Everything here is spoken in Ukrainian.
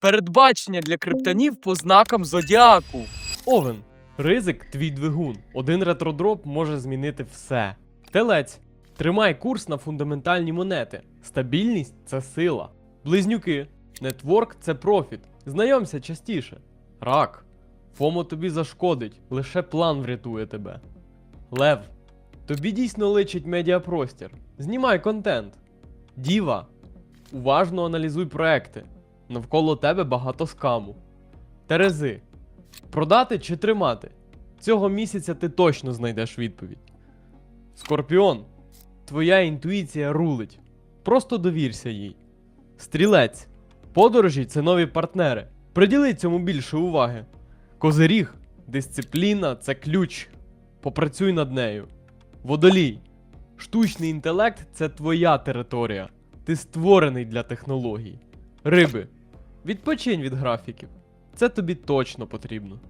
Передбачення для криптонів по знакам зодіаку. Овен. Ризик твій двигун. Один ретродроп може змінити все. Телець. Тримай курс на фундаментальні монети. Стабільність це сила. Близнюки. Нетворк це профіт. Знайомся частіше. Рак. Фомо тобі зашкодить, лише план врятує тебе. Лев. Тобі дійсно личить медіапростір. Знімай контент. Діва. Уважно аналізуй проекти. Навколо тебе багато скаму. Терези. Продати чи тримати? Цього місяця ти точно знайдеш відповідь. Скорпіон. Твоя інтуїція рулить. Просто довірся їй. Стрілець. Подорожі це нові партнери. Приділи цьому більше уваги. Козиріг. Дисципліна це ключ. Попрацюй над нею. Водолій. Штучний інтелект це твоя територія. Ти створений для технологій. Риби. Відпочинь від графіків. Це тобі точно потрібно.